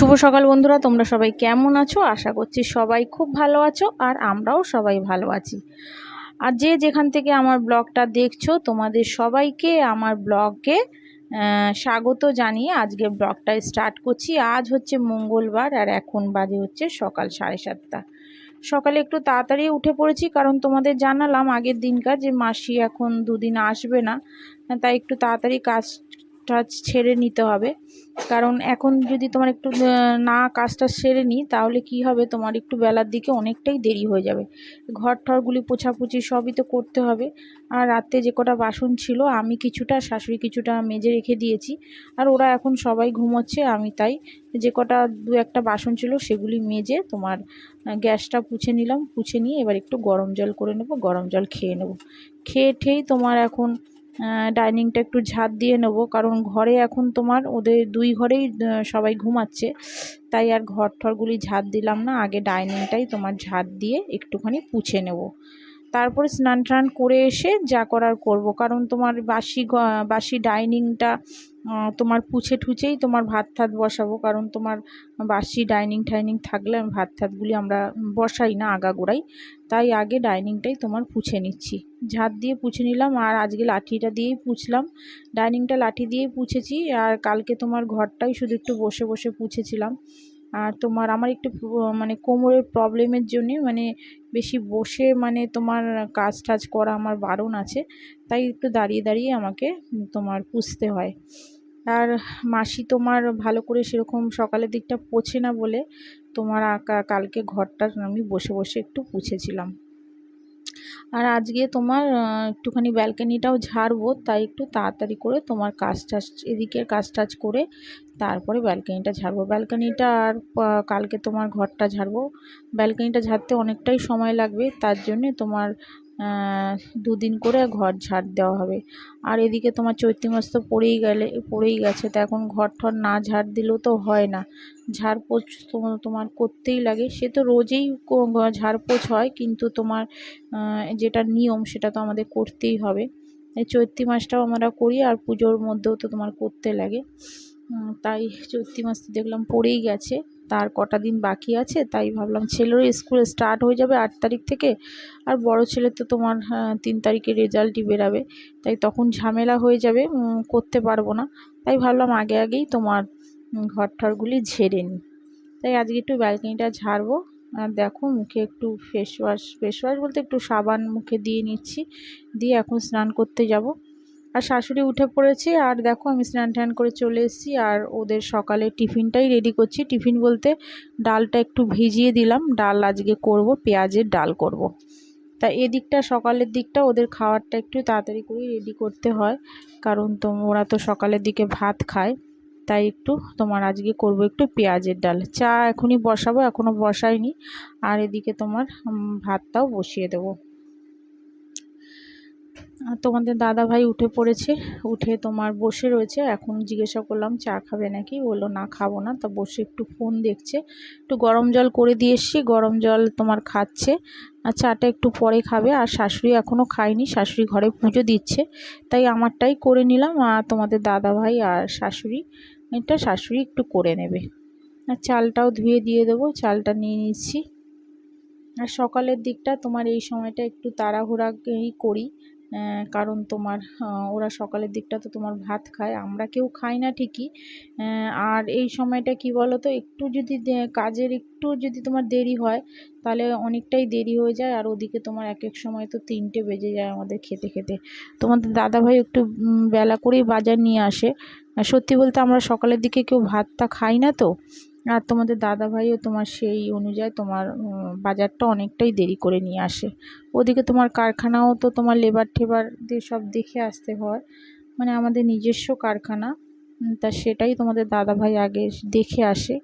শুভ সকাল বন্ধুরা, তোমরা সবাই কেমন আছো? আশা করছি সবাই খুব ভালো আছো আর আমরাও সবাই ভালো আছি। আর যে যেখান থেকে আমার ব্লগটা দেখছ, তোমাদের সবাইকে আমার ব্লগে স্বাগত জানিয়ে আজকে ব্লগটা স্টার্ট করছি। আজ হচ্ছে মঙ্গলবার আর এখন বাজে হচ্ছে সকাল সাড়ে সাতটা। সকালে একটু তাড়াতাড়ি উঠে পড়েছি কারণ তোমাদের জানালাম আগের দিনকার যে মাসি এখন দুদিন আসবে না, তাই একটু তাড়াতাড়ি কাজ টাজ ছেড়ে নিতে হবে। কারণ এখন যদি তোমার একটু না কাজটা সেরে নিই, তাহলে কি হবে? তোমার একটু বেলার দিকে অনেকটাই দেরি হয়ে যাবে। ঘর ঠরগুলি পোছাপুছি সবই তো করতে হবে। আর রাতে যে কটা বাসন ছিল, আমি কিছুটা, শাশুড়ি কিছুটা মেজে রেখে দিয়েছি। আর ওরা এখন সবাই ঘুমোচ্ছে, আমি তাই যে কটা দু একটা বাসন ছিল, সেগুলি মেজে তোমার গ্যাসটা পুছে নিলাম। পুছে নিয়ে এবার একটু গরম জল করে নেব, গরম জল খেয়ে নেব। খেয়ে ঠেই তোমার এখন ডাইনিংটা একটু ঝাঁট দিয়ে নেব। কারণ ঘরে এখন তোমার ওদের দুই ঘরেই সবাই ঘুমাচ্ছে। তাই আর ঘর ঠরগুলি ঝাঁট দিলাম না। আগে ডাইনিংটাই তোমার ঝাঁট দিয়ে একটুখানি পুছে নেব। তারপরে স্নান টান করে এসে যা করার করব। কারণ তোমার বাসি বাসি ডাইনিংটা তোমার পুছে ঠুচেই তোমার ভাত থাত বসাবো। কারণ তোমার বাসি ডাইনিং টাইনিং থাকলে আমি ভাত থাতগুলি আমরা বসাই না আগাগোড়াই তাই আগে ডাইনিংটাই তোমার পুছে নিচ্ছি। ঝাঁত দিয়ে পুছে নিলাম আর আজকে লাঠিটা দিয়েই পুছলাম। ডাইনিংটা লাঠি দিয়েই পুছেছি আর কালকে তোমার ঘরটাই শুধু একটু বসে বসে পুছেছিলাম। আর তোমার আমার একটু মানে কোমরের প্রবলেমের জন্যে মানে বেশি বসে মানে তোমার কাজ টাজ করা আমার বারণ আছে, তাই একটু দাঁড়িয়ে দাঁড়িয়ে আমাকে তোমার পুষতে হয়। আর মাসি তোমার ভালো করে সেরকম সকালের দিকটা পোছে না বলে তোমার আঁকা কালকে ঘরটা আমি বসে বসে একটু পুছেছিলাম। আর আজকে তোমার একটুখানি ব্যালকানিটাও ঝাড়বো, তাই একটু তাড়াতাড়ি করে তোমার কাজ টাজ, এদিকের কাজ টাজ করে তারপরে ব্যালকানিটা ঝাড়বো। ব্যালকানিটা আর কালকে তোমার ঘরটা ঝাড়বো। ব্যালকানিটা ঝাড়তে অনেকটাই সময় লাগবে, তার জন্যে তোমার দুদিন করে ঘর ঝাড় দেওয়া হবে। আর এদিকে তোমার চৈত্র মাস তো পড়েই গেলে, পড়েই গেছে, তো এখন ঘর ঠর না ঝাড় দিলেও তো হয় না। ঝাড়পোছ তোমার করতেই লাগে। সে তো রোজেই ঝাড়পোছ হয়, কিন্তু তোমার যেটা নিয়ম সেটা তো আমাদের করতেই হবে। চৈত্রি মাসটাও আমরা করি, আর পুজোর মধ্যেও তো তোমার করতে লাগে। তাই চৈত্রি মাস দেখলাম পড়েই গেছে। তার কটা দিন বাকি আছে, তাই ভাবলাম ছেলেরও স্কুল স্টার্ট হয়ে যাবে আট তারিখ থেকে, আর বড় ছেলে তো তোমার তিন তারিখে রেজাল্টই বেরাবে। তাই তখন ঝামেলা হয়ে যাবে করতে পারব না। তাই ভাবলাম আগে আগেই তোমার ঘর ঠরগুলি ঝেড়ে নিই। তাই আজকে একটু ব্যালকনিটা ঝাড়বো, আর দেখো মুখে একটু ফেস ওয়াশ ফেস ওয়াশ বলতে একটু সাবান মুখে দিয়ে নিচ্ছি, দিয়ে এখন স্নান করতে যাব। আর শাশুড়ি উঠে পড়েছে, আর দেখো আমি স্নান টান করে চলে এসেছি, আর ওদের সকালে টিফিনটাই রেডি করছি। টিফিন বলতে ডালটা একটু ভিজিয়ে দিলাম, ডাল আজকে করব, পেঁয়াজের ডাল করব। তা এদিকটা সকালের দিকটা, ওদের খাওয়ারটা একটু তাড়াতাড়ি করেই রেডি করতে হয়, কারণ তো ওরা তো সকালের দিকে ভাত খায়, তাই একটু তোমার আজকে করব একটু পেঁয়াজের ডাল। চা এখনই বসাবো, এখনও বসাইনি, আর এদিকে তোমার ভাতটাও বসিয়ে দেবো। তোমাদের দাদা ভাই উঠে পড়েছে, উঠে তোমার বসে রয়েছে। এখন জিজ্ঞাসা করলাম, চা খাবে নাকি? বলল, না, খাব না। তা বসে একটু ফোন দেখছে। একটু গরম জল করে দিয়ে এসছি, গরম জল তোমার খাচ্ছে। আর চাটা একটু পরে খাবে। আর শাশুড়ি এখনও খায়নি, শাশুড়ি ঘরে পুজো দিচ্ছে। তাই আমারটাই করে নিলাম আর তোমাদের দাদা ভাই আর শাশুড়ি। এটা শাশুড়ি একটু করে নেবে। আর চালটাও ধুয়ে দিয়ে দেবো, চালটা নিয়ে নিচ্ছি। আর সকালের দিকটা তোমার এই সময়টা একটু তাড়াহুড়াই করি। কারণ তোমার ওরা সকালের দিকটা তো তোমার ভাত খায়, আমরা কেউ খাই না ঠিকই। আর এই সময়টা কি বলো তো একটু যদি কাজের একটু যদি তোমার দেরি হয়, তাহলে অনেকটাই দেরি হয়ে যায়, আর ওদিকে তোমার এক এক সময় তো তিনটে বেজে যায় আমাদের খেতে খেতে। তোমাদের দাদাভাই একটু বেলা করেই বাজার নিয়ে আসে। সত্যি বলতে আমরা সকালের দিকে কেউ ভাতটা খাই না তো আর তোমাদের দাদাভাইও তোমার সেই অনুযায়ী তোমার বাজারটা অনেকটাই দেরি করে নিয়ে আসে। ওদিকে তোমার কারখানাও তো তোমার লেবার ঠেবার দিয়ে সব দেখে আসতে হয়। মানে আমাদের নিজস্ব কারখানা তা সেটাই তোমাদের দাদাভাই আগে দেখে আসে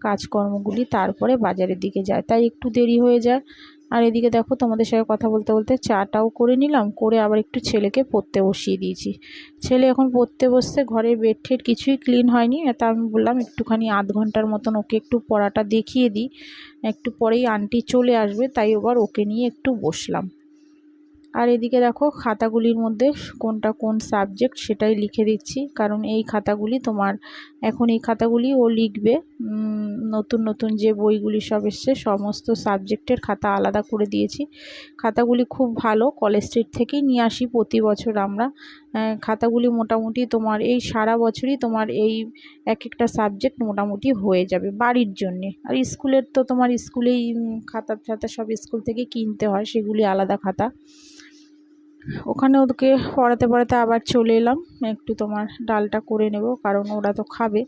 কাজকর্মগুলি, তারপরে বাজারের দিকে যায়। তাই একটু দেরি হয়ে যায়। আর এদিকে দেখো তোমাদের সাথে কথা বলতে বলতে চাটাও করে নিলাম, করে আবার একটু ছেলেকে পড়তে বসিয়ে দিয়েছি। ছেলে এখন পড়তে বসতে ঘরের বেড ঠেড কিছুই ক্লিন হয়নি, তা আমি বললাম একটুখানি আধ ঘণ্টার মতন ওকে একটু পড়াটা দেখিয়ে দিই। একটু পরেই আন্টি চলে আসবে, তাই এবার ওকে নিয়ে একটু বসলাম। আর এদিকে দেখো খাতাগুলির মধ্যে কোনটা কোন সাবজেক্ট সেটাই লিখে দিচ্ছি, কারণ এই খাতাগুলি তোমার, এখন এই খাতাগুলি ও লিখবে। নতুন নতুন যে বইগুলি সব এসছে, সমস্ত সাবজেক্টের খাতা আলাদা করে দিয়েছি। খাতাগুলি খুব ভালো, কলেজ স্ট্রিট থেকেই নিয়ে আসি প্রতি বছর আমরা। খাতাগুলি মোটামুটি তোমার এই সারা বছরই তোমার এই এক একটা সাবজেক্ট মোটামুটি হয়ে যাবে বাড়ির জন্যে। আর স্কুলের তো তোমার স্কুলেই খাতা টাতা সব স্কুল থেকে কিনতে হয়, সেগুলি আলাদা খাতা। ওখানে ওদেরকে পড়াতে পড়াতে আবার চলে এলাম, একটু তোমার ডালটা করে নেব, কারণ ওরা তো খাবে।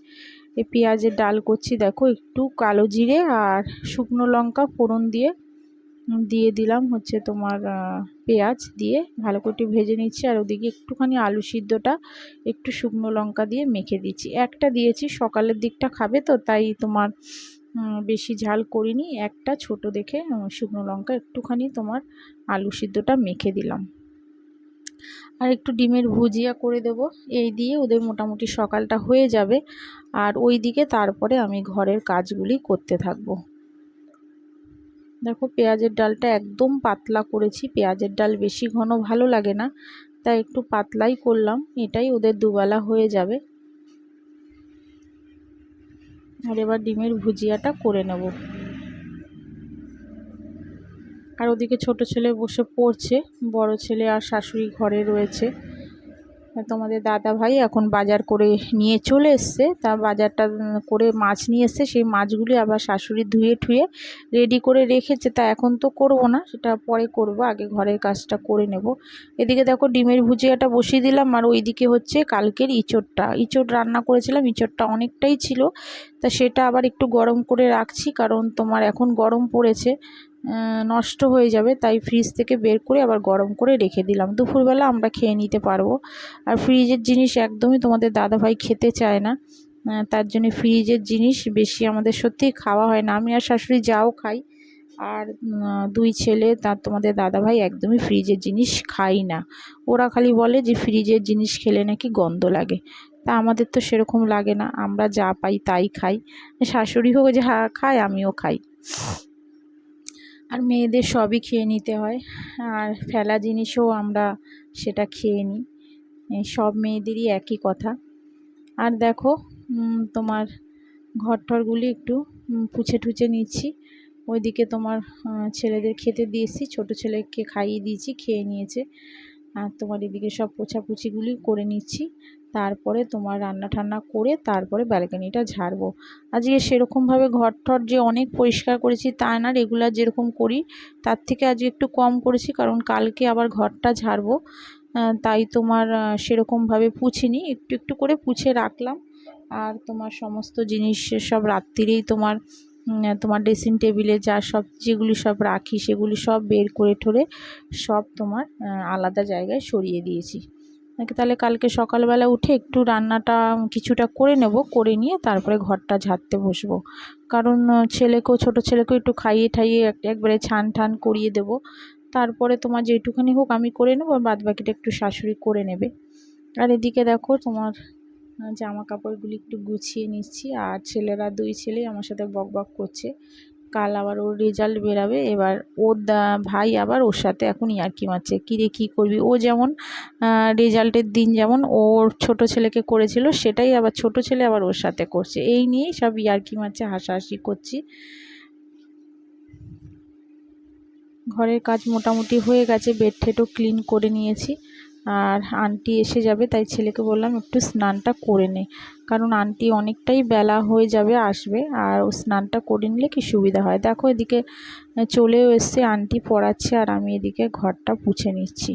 এই পেঁয়াজের ডাল করছি, দেখো একটু কালো জিরে আর শুকনো লঙ্কা ফোড়ন দিয়ে দিয়ে দিলাম হচ্ছে তোমার পেঁয়াজ দিয়ে, ভালো করে ভেজে নিচ্ছি আর ওদিকে একটুখানি আলু সিদ্ধটা একটু শুকনো লঙ্কা দিয়ে মেখে দিচ্ছি। একটা দিয়েছি, সকালের দিকটা খাবে তো, তাই তোমার বেশি ঝাল করিনি। একটা ছোট দেখে শুকনো লঙ্কা একটুখানি তোমার আলু সিদ্ধটা মেখে দিলাম। আর একটু ডিমের ভুজিয়া করে দেব। এই দিয়ে ওদের মোটামুটি সকালটা হয়ে যাবে। আর ওই দিকে তারপরে আমি ঘরের কাজগুলি করতে থাকব। দেখো পেঁয়াজের ডালটা একদম পাতলা করেছি। পেঁয়াজের ডাল বেশি ঘন ভালো লাগে না, তাই একটু পাতলাই করলাম। এটাই ওদের দুবেলা হয়ে যাবে। আর এবার ডিমের ভুজিয়াটা করে নেব। আর ওদিকে ছোট ছেলে বসে পড়ছে, বড় ছেলে আর শাশুড়ি ঘরে রয়েছে। তোমাদের দাদা ভাই এখন বাজার করে নিয়ে চলে এসছে, তা বাজারটা করে মাছ নিয়ে এসছে, সেই মাছগুলি আবার শাশুড়ি ধুয়ে ঠুয়ে রেডি করে রেখেছে, তা এখন তো করব না, সেটা পরে করব, আগে ঘরের কাজটা করে নেব। এদিকে দেখো ডিমের ভুজিয়াটা বসিয়ে দিলাম, আর ওইদিকে হচ্ছে কালকের ইঁচড়টা। ইঁচড় রান্না করেছিলাম, ইঁচড়টা অনেকটাই ছিল, তা সেটা আবার একটু গরম করে রাখছি, কারণ তোমার এখন গরম পড়েছে নষ্ট হয়ে যাবে, তাই ফ্রিজ থেকে বের করে আবার গরম করে রেখে দিলাম। দুপুরবেলা আমরা খেয়ে নিতে পারব। আর ফ্রিজের জিনিস একদমই তোমাদের দাদাভাই খেতে চায় না। তার জন্য ফ্রিজের জিনিস বেশি আমাদের সত্যিই খাওয়া হয় না। আমি আর শাশুড়ি যাও খাই। আর দুই ছেলে, তার তোমাদের দাদাভাই একদমই ফ্রিজের জিনিস খাই না। ওরা খালি বলে যে ফ্রিজের জিনিস খেলে নাকি গন্ধ লাগে। তা আমাদের তো সেরকম লাগে না। আমরা যা পাই তাই খাই। শাশুড়ি হোক যে খায়, আমিও খাই। আর মেয়েদের সবই খেয়ে নিতে হয়। আর ফেলা জিনিসও আমরা সেটা খেয়ে নিই। সব মেয়েদেরই একই কথা। আর দেখো তোমার ঘর টরগুলি একটু পুছে টুছে নিচ্ছি। ওইদিকে তোমার ছেলেদের খেতে দিয়েছি ছোট ছেলেকে খাইয়ে দিয়েছি, খেয়ে নিয়েছে। আর তোমার এদিকে সব পোছাপুছিগুলি করে নিচ্ছি। তারপরে তোমার রান্না ঠান্না করে তারপরে ব্যালকানিটা ঝাড়বো। আজকে সেরকমভাবে ঘর ঠর যে অনেক পরিষ্কার করেছি তা না, রেগুলার যেরকম করি, তার থেকে আজকে একটু কম করেছি কারণ কালকে আবার ঘরটা ঝাড়বো। তাই তোমার সেরকমভাবে পুছিনি, একটু একটু করে পুছে রাখলাম। আর তোমার সমস্ত জিনিস সব রাত্রিরেই তোমার তোমার ড্রেসিং টেবিলে যা সব, যেগুলি সব রাখি সেগুলি সব বের করে ঠরে সব তোমার আলাদা জায়গায় সরিয়ে দিয়েছি। তাহলে কালকে সকালবেলা উঠে একটু রান্নাটা কিছুটা করে নেব, করে নিয়ে তারপরে ঘরটা ঝাড়তে বসবো। কারণ ছেলেকেও, ছোট ছেলেকেও একটু খাইয়ে ঠাইয়ে একবারে ছান ঠান করিয়ে দেব। তারপরে তোমার যেটুখানি হোক আমি করে নেব বাদ বাকিটা একটু শাশুড়ি করে নেবে। আর এদিকে দেখো তোমার জামা কাপড়গুলি একটু গুছিয়ে নিচ্ছি আর ছেলেরা দুই ছেলেই আমার সাথে বক বক করছে। কাল আবার ওর রেজাল্ট বেরাবে। এবার ওর ভাই আবার ওর সাথে এখন ইয়ার্কি মারছে। কী রে, কী করবি? ও যেমন রেজাল্টের দিন যেমন ওর ছোট ছেলেকে করেছিল, সেটাই আবার ছোট ছেলে আবার ওর সাথে করছে। এই নিয়েই সব ইয়ার্কি মারছে, হাসাহাসি করছি। ঘরের কাজ মোটামুটি হয়ে গেছে বেড ঠেটও ক্লিন করে নিয়েছি। আর আন্টি এসে যাবে, তাই ছেলেকে বললাম একটু স্নানটা করে নে। কারণ আন্টি অনেকটাই বেলা হয়ে যাবে, আসবে, আর ও স্নানটা করে নিলে কি সুবিধা হয়। দেখো এদিকে চলেও এসছে, আন্টি পড়াচ্ছে, আর আমি এদিকে ঘরটা পুছে নিচ্ছি।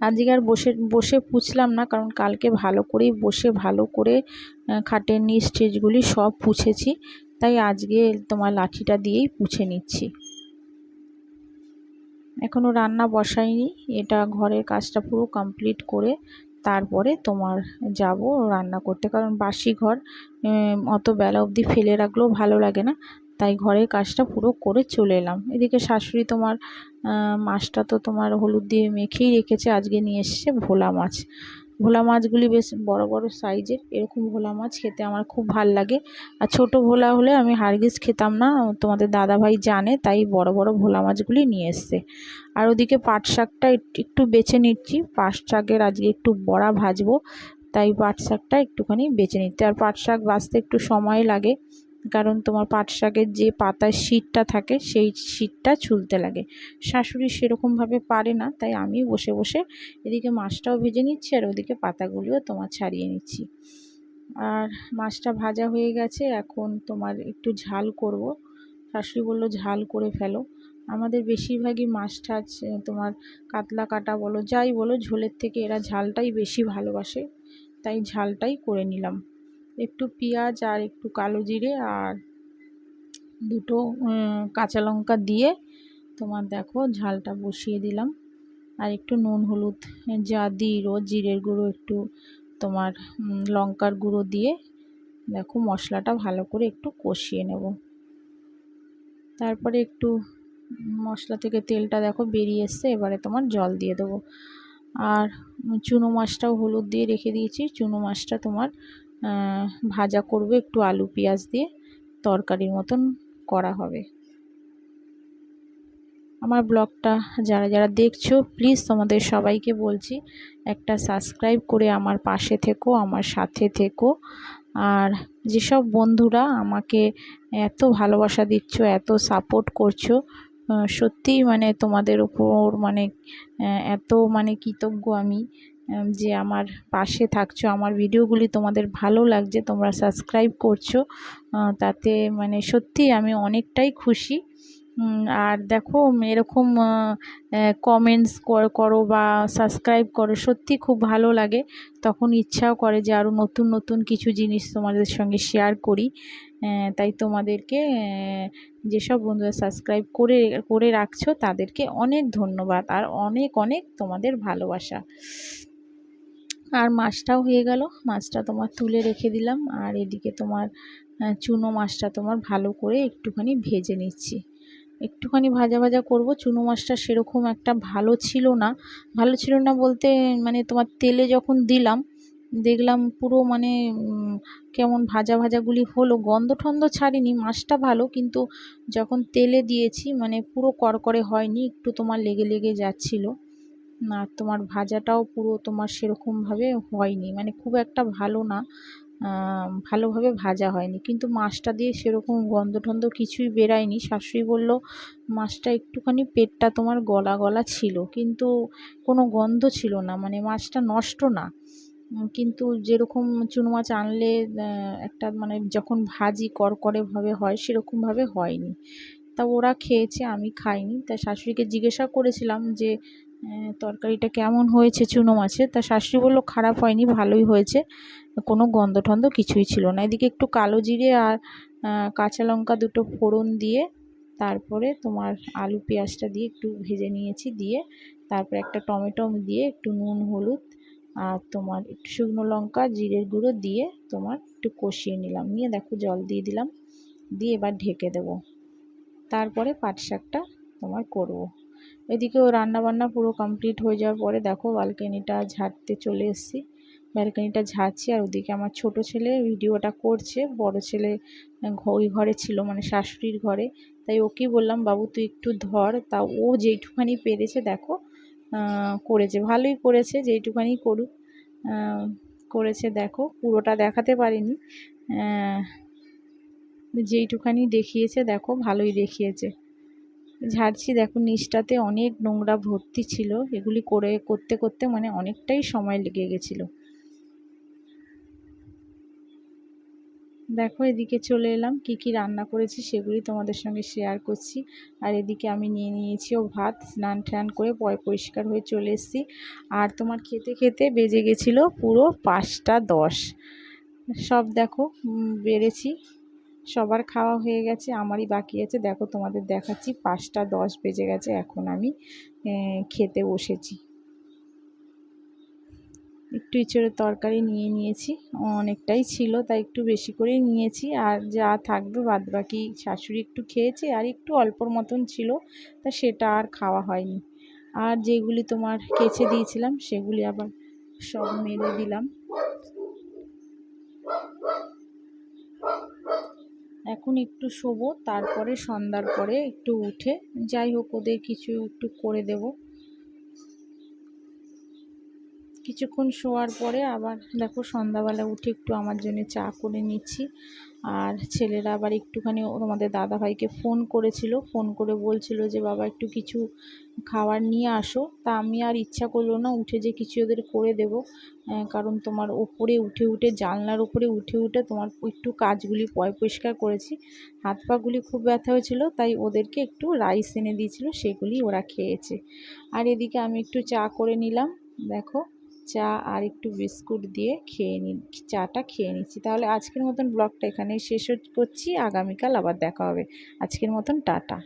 আজকে আর বসে বসে পুছলাম না, কারণ কালকে ভালো করেই বসে, ভালো করে খাটের নিচ স্টেজগুলি সব পুছেছি। তাই আজকে তোমার লাঠিটা দিয়েই পুছে নিচ্ছি। এখনও রান্না বসাইনি। এটা ঘরের কাজটা পুরো কমপ্লিট করে তারপরে তোমার যাব রান্না করতে। কারণ বাসি ঘর অত বেলা অবধি ফেলে রাখলেও ভালো লাগে না। তাই ঘরের কাজটা পুরো করে চলে এলাম। এদিকে শাশুড়ি তোমার মাছটা তো তোমার হলুদ দিয়ে মেখেই রেখেছে, আজকে নিয়ে এসছে ভোলা মাছ। ভোলা মাছগুলি বেশ বড় বড় সাইজের। এরকম ভোলা মাছ খেতে আমার খুব ভালো লাগে। আর ছোট ভোলা হলে আমি হারগিস খেতাম না, তোমাদের দাদাভাই জানে, তাই বড় বড় ভোলা মাছগুলি নিয়ে এসছে। আর ওদিকে পাট শাকটা একটু বেছে নিচ্ছি। পাট শাকের আজকে একটু বড়া ভাজবো, তাই পাট শাকটা একটুখানি বেছে নিতে আর পাট শাক বাছতে একটু সময় লাগে। কারণ তোমার পাট শাকের যে পাতার শীতটা থাকে, সেই শীতটা ছুলতে লাগে। শাশুড়ি সেরকমভাবে পারে না, তাই আমি বসে বসে এদিকে মাছটাও ভেজে নিচ্ছি আর ওদিকে পাতাগুলিও তোমার ছাড়িয়ে নিচ্ছি। আর মাছটা ভাজা হয়ে গেছে, এখন তোমার একটু ঝাল করব। শাশুড়ি বলল ঝাল করে ফেলো। আমাদের বেশিরভাগই মাছ টাছ, তোমার কাতলা কাটা বলো, যাই বলো, ঝোলের থেকে এরা ঝালটাই বেশি ভালোবাসে, তাই ঝালটাই করে নিলাম। একটু পেঁয়াজ আর একটু কালো জিরে আর দুটো কাঁচা লঙ্কা দিয়ে তোমার দেখো ঝালটা বসিয়ে দিলাম। আর একটু নুন, হলুদ, যা দিই জিরের গুঁড়ো একটু তোমার লঙ্কার গুঁড়ো দিয়ে দেখো মশলাটা ভালো করে একটু কষিয়ে নেব। তারপরে একটু মশলা থেকে তেলটা দেখো বেরিয়ে এসছে, এবারে তোমার জল দিয়ে দেবো। আর চুনো মাছটাও হলুদ দিয়ে রেখে দিয়েছি, চুনো মাছটা তোমার ভাজা করবে একটু আলু পেঁয়াজ দিয়ে, তরকারির মতন করা হবে। আমার ব্লগটা যারা যারা দেখছ প্লিজ তোমাদের সবাইকে বলছি, একটা সাবস্ক্রাইব করে আমার পাশে থেকো, আমার সাথে থেকো। আর যেসব বন্ধুরা আমাকে এত ভালোবাসা দিচ্ছ, এত সাপোর্ট করছ সত্যিই মানে তোমাদের উপর মানে এত মানে কৃতজ্ঞ আমি। যে আমার পাশে থাকছো, আমার ভিডিওগুলি তোমাদের ভালো লাগছে, তোমরা সাবস্ক্রাইব করছ তাতে মানে সত্যি আমি অনেকটাই খুশি। আর দেখো, এরকম কমেন্টস করো বা সাবস্ক্রাইব করো, সত্যি খুব ভালো লাগে। তখন ইচ্ছাও করে যে আরও নতুন নতুন কিছু জিনিস তোমাদের সঙ্গে শেয়ার করি। তাই তোমাদেরকে যেসব বন্ধুরা সাবস্ক্রাইব করে করে রাখছো, তাদেরকে অনেক ধন্যবাদ। আর অনেক অনেক তোমাদের ভালোবাসা। আর মাছটাও হয়ে গেল। মাছটা তোমার তুলে রেখে দিলাম। আর এদিকে তোমার চুনো মাছটা তোমার ভালো করে একটুখানি ভেজে নিচ্ছি। একটুখানি ভাজা ভাজা করব। চুনো মাছটা সেরকম একটা ভালো ছিল না। ভালো ছিল না বলতে মানে তোমার তেলে যখন দিলাম, দেখলাম পুরো মানে কেমন ভাজা ভাজাগুলি হলো। গন্ধ ঠন্ধ ছাড়িনি, মাছটা ভালো, কিন্তু যখন তেলে দিয়েছি মানে পুরো করকরে হয়নি, একটু তোমার লেগে লেগে যাচ্ছিল। আর তোমার ভাজাটাও পুরো তোমার সেরকমভাবে হয়নি। মানে খুব একটা ভালো না ভালোভাবে ভাজা হয়নি। কিন্তু মাছটা দিয়ে সেরকম গন্ধ টন্ধ কিছুই বেরায়নি। শাশুড়ি বলল, মাছটা একটুখানি পেটটা তোমার গলা গলা ছিল, কিন্তু কোনো গন্ধ ছিল না মানে মাছটা নষ্ট না। কিন্তু যেরকম চুনো মাছ আনলে একটা মানে যখন ভাজি করকরেভাবে হয়, সেরকমভাবে হয়নি। তা ওরা খেয়েছে, আমি খাইনি। তা শাশুড়িকে জিজ্ঞাসা করেছিলাম যে তরকারিটা কেমন হয়েছে চুনো মাছের? তা শাশুড়ি বলল, খারাপ হয়নি, ভালোই হয়েছে। কোনো গন্ধ টন্ধ কিছুই ছিল না। এদিকে একটু কালো জিরে আর কাঁচা লঙ্কা দুটো ফোড়ন দিয়ে, তারপরে তোমার আলু পেঁয়াজটা দিয়ে একটু ভেজে নিয়েছি দিয়ে, তারপরে একটা টমেটো দিয়ে একটু নুন, হলুদ আর তোমার একটু শুকনো লঙ্কা, জিরের গুঁড়ো দিয়ে তোমার একটু কষিয়ে নিলাম। নিয়ে দেখো জল দিয়ে দিলাম। দিয়ে এবার ঢেকে দেব। তারপরে পাট শাকটা তোমার করব। এদিকেও রান্নাবান্না পুরো কমপ্লিট হয়ে যাওয়ার পরে দেখো বালকানিটা ঝাড়তে চলে এসেছি। ব্যালকানিটা ঝাড়ছি আর ওদিকে আমার ছোট ছেলে ভিডিওটা করছে। বড় ছেলে ওই ঘরে ছিল মানে শাশুড়ির ঘরে। তাই ওকেই বললাম, বাবু, তুই একটু ধর। তা ও যেইটুখানি পেরেছে, দেখো করেছে। ভালোই করেছে, যেইটুখানি করুক করেছে, দেখো। পুরোটা দেখাতে পারিনি। যেইটুখানি দেখিয়েছে, দেখো, ভালোই দেখিয়েছে। ঝাড়ছি। দেখো, নিচটাতে অনেক নোংরা ভর্তি ছিল। এগুলি করে, করতে করতে মানে অনেকটাই সময় লেগে গেছিল। দেখো, এদিকে চলে এলাম। কি কি রান্না করেছি সেগুলি তোমাদের সঙ্গে শেয়ার করছি। আর এদিকে আমি নিয়ে নিয়েছি ও ভাত। স্নান টান করে পয় পরিষ্কার হয়ে চলে এসেছি। আর তোমার খেতে খেতে বেজে গেছিল পুরো পাঁচটা দশ। সব দেখো বেড়েছি। সবার খাওয়া হয়ে গেছে, আমারই বাকি আছে। দেখো তোমাদের দেখাচ্ছি, পাঁচটা দশ বেজে গেছে, এখন আমি খেতে বসেছি। একটু ইঁচড়ের তরকারি নিয়ে নিয়েছি, অনেকটাই ছিল, তাই একটু বেশি করেই নিয়েছি। আর যা থাকবে বাদ বাকি শাশুড়ি একটু খেয়েছে, আর একটু অল্পর মতন ছিল, তা সেটা আর খাওয়া হয়নি। আর যেগুলি তোমার কেচে দিয়েছিলাম, সেগুলি আবার সব মেরে দিলাম। এখন একটু শোবো, তারপরে সন্ধ্যার পরে একটু উঠে, যাই হোক ওদের কিছু একটু করে দেব। কিছুক্ষণ শোয়ার পরে আবার দেখো সন্ধ্যাবেলা উঠে একটু আমার জন্য চা করে নিচ্ছি। আর ছেলেরা আবার একটুখানি তোমাদের দাদাভাইকে ফোন করেছিল ফোন করে বলছিল যে, বাবা, একটু কিছু খাবার নিয়ে আসো। তা আমি আর ইচ্ছা করল না, উঠে যে কিছু ওদের করে দেবো। কারণ তোমার ওপরে উঠে উঠে, জানলার ওপরে উঠে উঠে তোমার একটু কাজগুলি পয়, পরিষ্কার করেছি। হাত পাগুলি খুব ব্যথা হয়েছিল, তাই ওদেরকে একটু রাইস এনে দিয়েছিল, সেগুলি ওরা খেয়েছে। আর এদিকে আমি একটু চা করে নিলাম, দেখো। চা আর একটু বিস্কুট দিয়ে খেয়ে নি, চাটা খেয়ে নিচ্ছি। তাহলে আজকের মতন ব্লগটা এখানেই শেষ করছি। আগামীকাল আবার দেখা হবে। আজকের মতন টাটা।